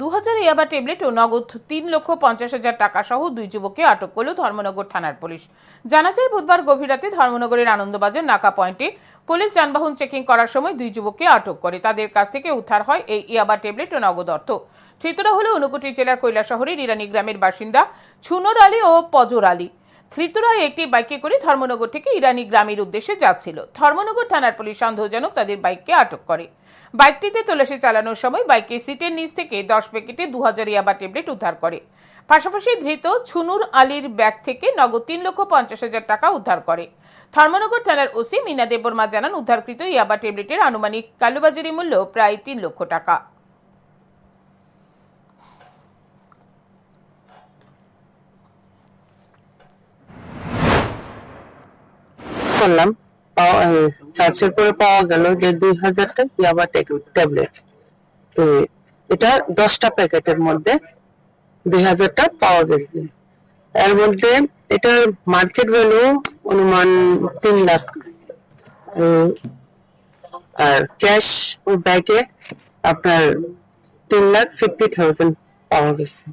দু হাজার ইয়াবা ট্যাবলেট ও নগদ তিন লক্ষ পঞ্চাশ হাজার টাকা সহ দুই যুবককে আটক করল ধর্মনগর থানার পুলিশ। জানা যায়, বুধবার গভীর রাতে ধর্মনগরের আনন্দবাজার নাকা পয়েন্টে পুলিশ যানবাহন চেকিং করার সময় দুই যুবককে আটক করে। তাদের কাছ থেকে উদ্ধার হয় এই ইয়াবা ট্যাবলেট ও নগদ অর্থ। ধৃতরা হল ঊনকোটি জেলার কৈলাসহরের ইরানি গ্রামের বাসিন্দা ছুনর আলী ও পজর আলী। ধৃতরা একটি বাইকে করে ধর্মনগর থেকে ইরানি গ্রামের উদ্দেশ্যে যাচ্ছিল। ধর্মনগর থানার পুলিশ সন্দেহজনক তাদের বাইককে আটক করে। বাইকটিতে তল্লাশি চালানোর সময় বাইকের সিটের নিচ থেকে দশ প্যাকেটে দু হাজার ইয়াবা ট্যাবলেট উদ্ধার করে। পাশাপাশি ধৃত ছুনুর আলীর ব্যাগ থেকে নগদ তিন লক্ষ পঞ্চাশ হাজার টাকা উদ্ধার করে। ধর্মনগর থানার ওসি মিনা দেববর্মা জানান, উদ্ধারকৃত ইয়াবা ট্যাবলেটের আনুমানিক কালোবাজারি মূল্য প্রায় তিন লক্ষ টাকা। করলাম সার্চের পরে পাওয়া গেল যে দুই হাজারটা ইয়াবা ট্যাবলেট এটা দশটা প্যাকেটের মধ্যে দুই হাজারটা পাওয়া গেছে। এর মধ্যে এটার মার্কেট ভ্যালু অনুমান তিন লাখ। আর ক্যাশ ও ব্যাগে আপনার তিন লাখ ফিফটি থাউজেন্ড পাওয়া গেছে।